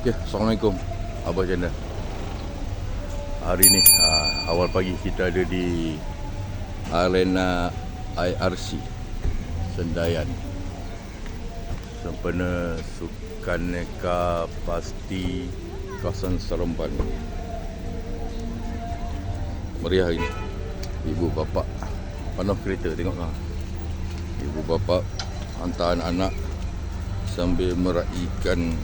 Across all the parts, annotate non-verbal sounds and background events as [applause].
Okay, Assalamualaikum. Abah Janda. Hari ni uh, awal pagi kita ada di Arena IRC Sendayan. Sempena Sukan Neka Pasti Kawasan Seremban. Meriah hari ni. Ibu bapa. Penuh kereta tengoklah Ibu bapa Hantar anak-anak Sambil meraihkan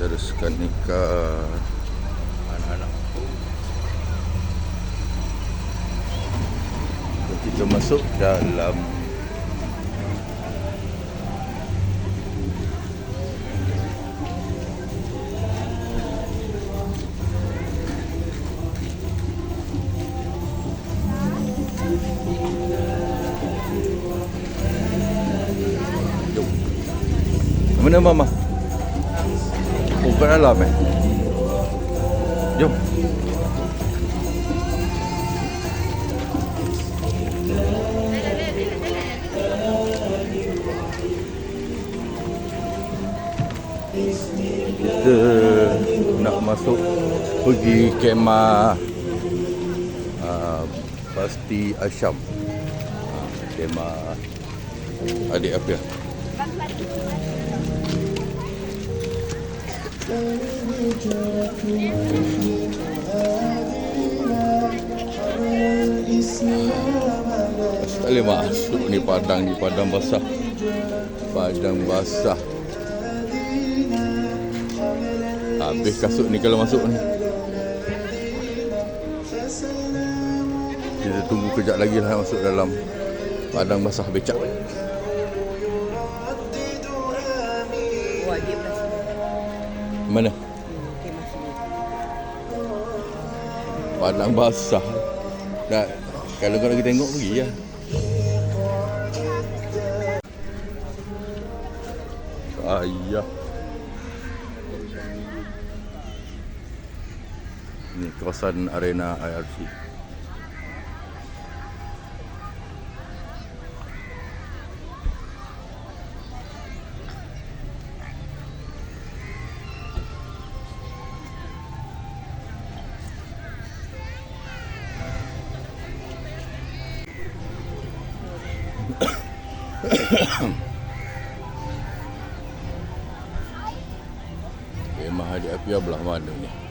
Acara sukan nikah Anak-anak Kita masuk dalam. Mana mama? Kat dalam eh. Jom. Kita nak masuk pergi kemah uh, Pasti Asyam. Uh, kemah adik apa Tak boleh masuk ni padang ni padang basah. Padang basah. Habis kasut ni kalau masuk ni. Kita tunggu kejap lagi lah masuk dalam padang basah becak. Mana? Padang basah. Dah kalau kau lagi tengok pergi ya. Ayah. Ni kawasan arena IRC. Api belah mana ni?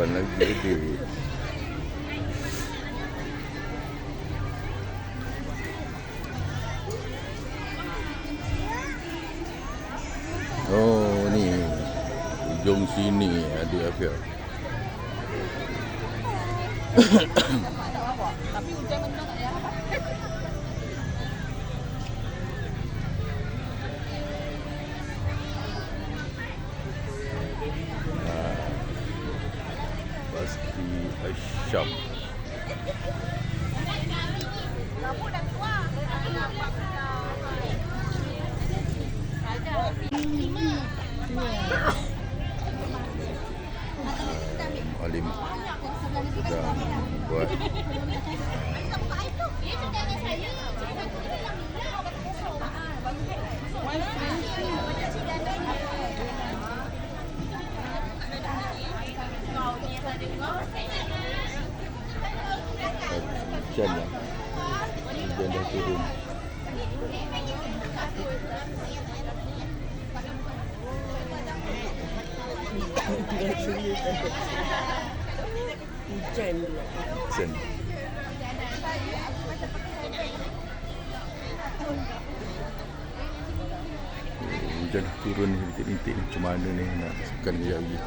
Depan lagi ada. Oh, ni. Ujung sini ada apa? Pasti hujan lah. Hujan dah turun. Hujan. Oh, Hujan dah turun ni rintik-rintik ni. Macam mana ni nak sukan kejap lagi.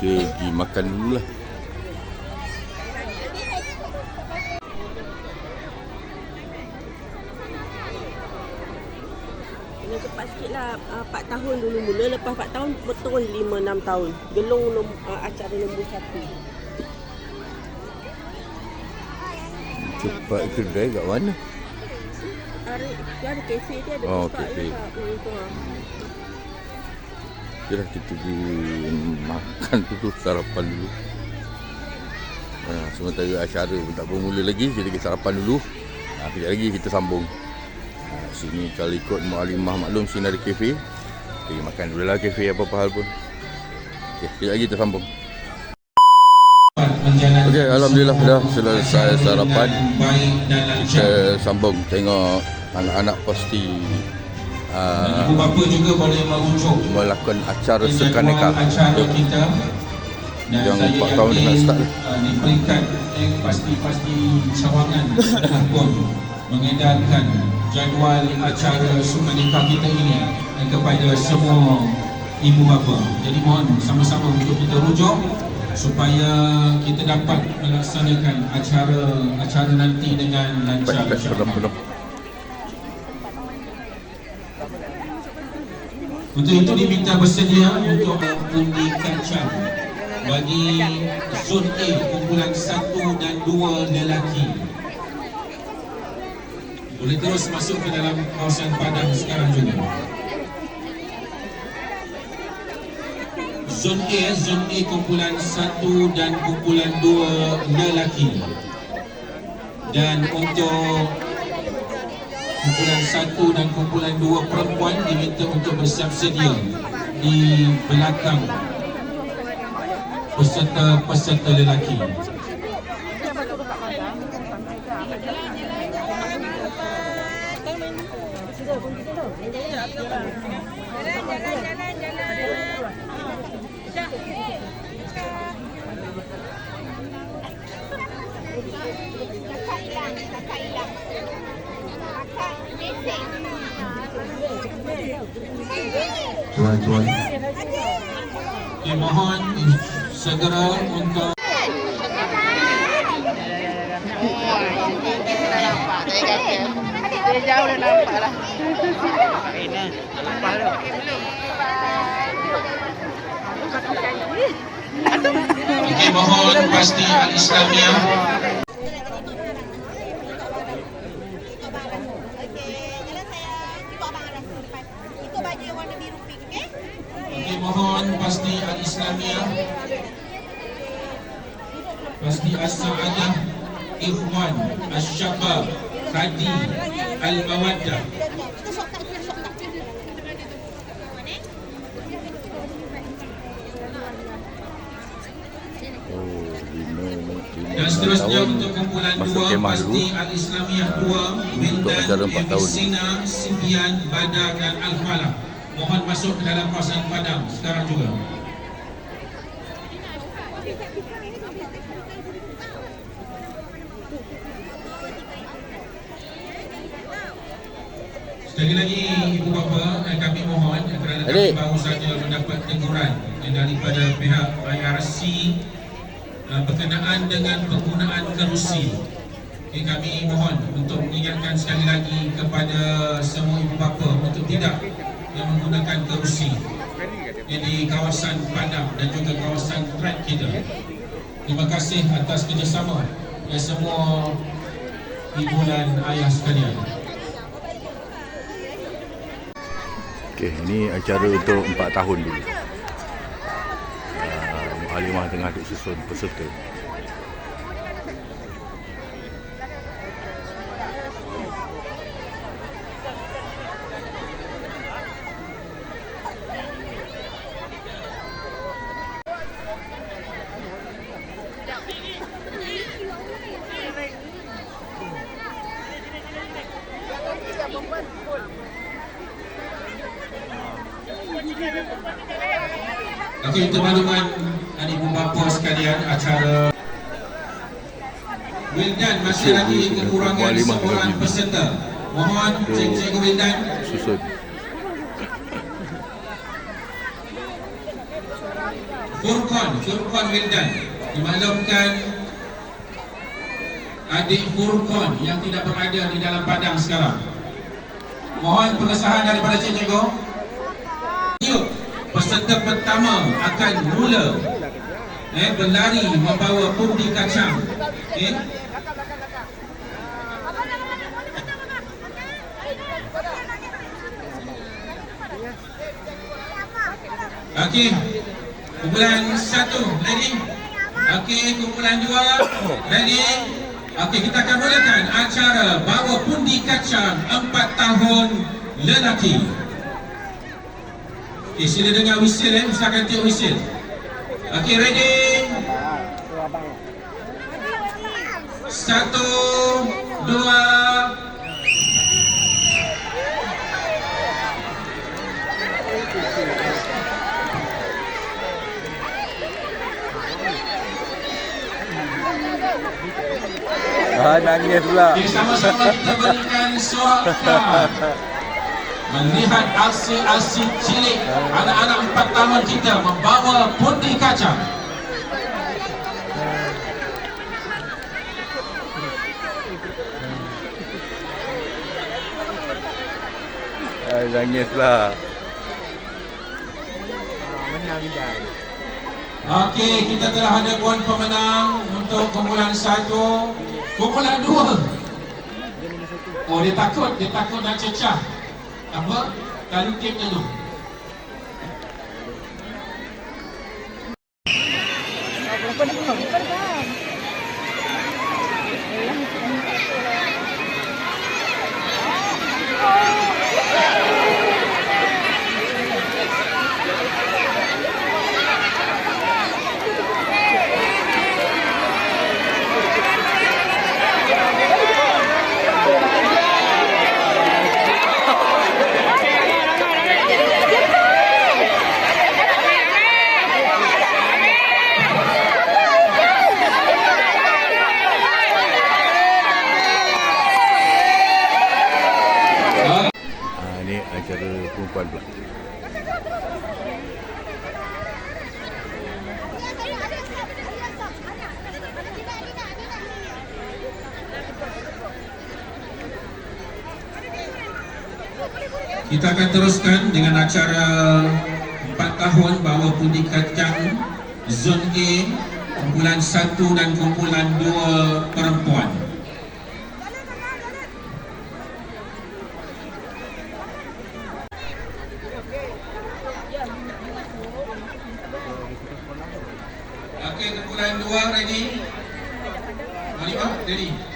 Kita pergi makan dulu lah. Kena cepat sikit lah. Uh, 4 tahun dulu mula. Lepas 4 tahun betul 5-6 tahun. Gelung uh, acara nombor 1. Cepat kedai kat mana? Ada, dia ada kafe dia ada Oh, kafe. lah. Yalah kita pergi makan dulu, sarapan dulu. Ha, sementara acara pun tak bermula lagi, kita pergi sarapan dulu. Ha, kejap lagi kita sambung. Ha, sini kalau ikut Mu'alimah Maklum, sini ada kafe. Pergi makan dulu lah kafe apa-apa hal pun. Okay, kejap lagi kita sambung. Okey, Alhamdulillah dah selesai sarapan. Kita sambung tengok anak-anak pasti uh, Ibu bapa juga boleh merujuk melakukan acara jadual sekaneka. acara kita. Dan Yang saya empat tahun yakin, dah start. uh, di peringkat yang pasti-pasti cawangan pun mengedarkan jadual acara sukaneka kita ini eh, kepada semua ibu bapa. Jadi mohon sama-sama untuk kita rujuk supaya kita dapat melaksanakan acara acara nanti dengan lancar Baik, baik, Untuk itu diminta bersedia untuk undi kacang bagi zon A kumpulan 1 dan 2 lelaki. Boleh terus masuk ke dalam kawasan padang sekarang juga. Zon A, zon A kumpulan 1 dan kumpulan 2 lelaki. Dan untuk kumpulan satu dan kumpulan dua perempuan diminta untuk bersiap sedia di belakang peserta-peserta lelaki. Hilang, hilang. Tuan-tuan. Okay, mohon segera untuk Dia jauh dah nampak lah. okay, mohon pasti al-Islamiah Okey, jalan sayang. Ikut abang arah depan. Itu baju yang warna biru pink, okey? Okay, mohon pasti al-Islamiah Pasti as-sa'adah Ikhwan As-syabab Kadi Al-mawaddah Kita short tak, kita short tak. Oh, lima, lima Dan seterusnya untuk kumpulan dua Pasti dulu. Al-Islamiah dua empat tahun. Sina, Sibian, Badar dan Al-Falah Mohon masuk ke dalam kawasan Padang sekarang juga Sekali lagi ibu bapa eh, kami mohon eh, kerana kami baru saja mendapat teguran eh, daripada pihak IRC eh, berkenaan dengan penggunaan kerusi. Okay, kami mohon untuk mengingatkan sekali lagi kepada semua ibu bapa untuk tidak yang menggunakan kerusi eh, di kawasan Padang dan juga kawasan track kita. Terima kasih atas kerjasama eh, semua ibu dan ayah sekalian. Okey, ini acara untuk empat tahun dulu. Uh, Mu'alimah tengah duk susun peserta. Okey, untuk makluman adik bapa sekalian, acara Wildan masih lagi kekurangan seorang peserta. Mohon Cikgu Wildan Susun. Furqan, Furqan Wildan dimaklumkan adik Furqan yang tidak berada di dalam padang sekarang. Mohon pengesahan daripada Cikgu. Yuk, peserta pertama akan mula eh, berlari membawa pundi kacang. Okay. Okey. Kumpulan satu, ready? Okey, kumpulan dua, ready? Okey, kita akan mulakan acara bawa pundi kacang empat tahun lelaki. Okey, sila dengar whistle eh, usahakan tiup whistle. Okey, ready? Satu, dua, Ah, nangis pula. Okey, sama-sama kita berikan sorakan Melihat aksi-aksi cilik Anak-anak empat tahun kita membawa pundi kacang Ah, nangis pula. Okey, kita telah ada puan pemenang Untuk kumpulan satu Kumpulan dua. Oh, dia takut, dia takut nak cecah. Apa? Kali tip dulu Ah, ni acara perempuan pula. Kita akan teruskan dengan acara 4 tahun bawa pundi kacang Zon A Kumpulan 1 dan kumpulan 2 perempuan Okey, kumpulan 2 ready? Halimah, ready?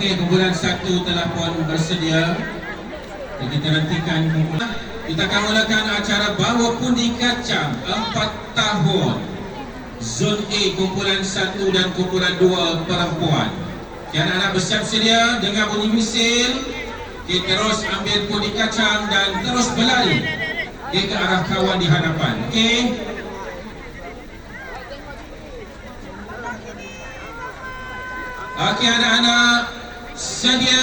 Okey, kumpulan satu telah pun bersedia. Jadi kita nantikan kumpulan. Kita akan mulakan acara bawa pundi kacang empat tahun. Zon A kumpulan satu dan kumpulan dua perempuan. Okay, anak-anak bersiap sedia dengar bunyi misil. Okay, terus ambil pundi kacang dan terus berlari okay, ke arah kawan di hadapan. Okey. Okey anak-anak sedia.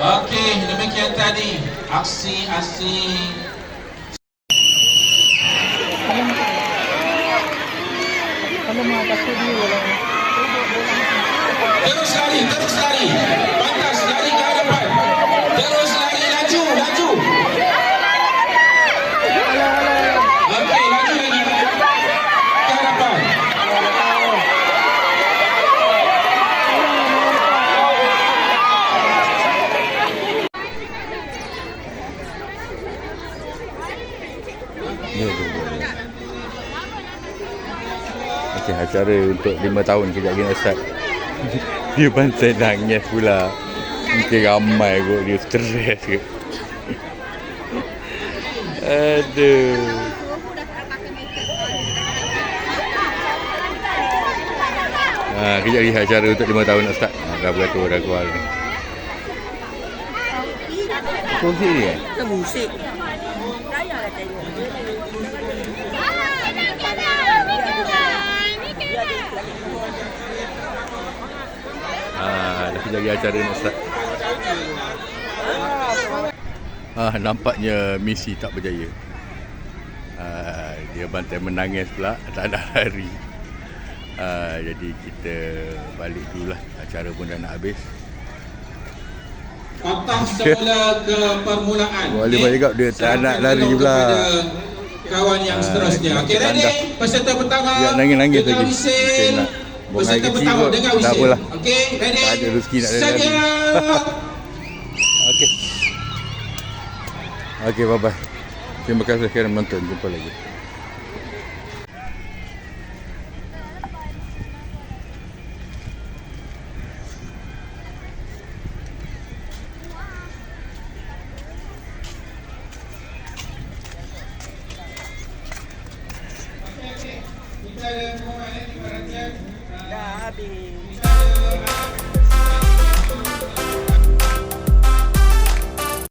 Okey, demikian tadi aksi-aksi Terus lari, terus lari. Pantas lari ke hadapan. Terus lari, laju, laju. Okey, laju lagi. Ke hadapan. Ya, ya, ya. Okey, acara untuk 5 tahun kejap lagi nak start. dia bantai nangis pula. Mungkin ramai kot dia stres ke. Aduh. Ha, kejap lagi acara untuk 5 tahun nak start. Ha, dah beratur dah keluar. Kongsi ni eh? Kita musik. Raya lah tengok. Kejap lagi acara nak start. Ah, nampaknya misi tak berjaya. Ah, dia bantai menangis pula, tak ada lari. [laughs] Ah, jadi kita balik dulu lah. Acara pun dah nak habis. Patah semula ke permulaan. Wali Okey. Baik dia tak nak lari pula. Kawan yang Ah, seterusnya. Okey, ready? Peserta pertama. Dia nangis-nangis lagi. Kita nak buang air Peserta kecil pertama kot. dengar Tak apalah. Okey, ready? Tak ada rezeki nak. Sedia. [laughs] Okey. Okey, bye-bye. Terima kasih kerana menonton. Jumpa lagi.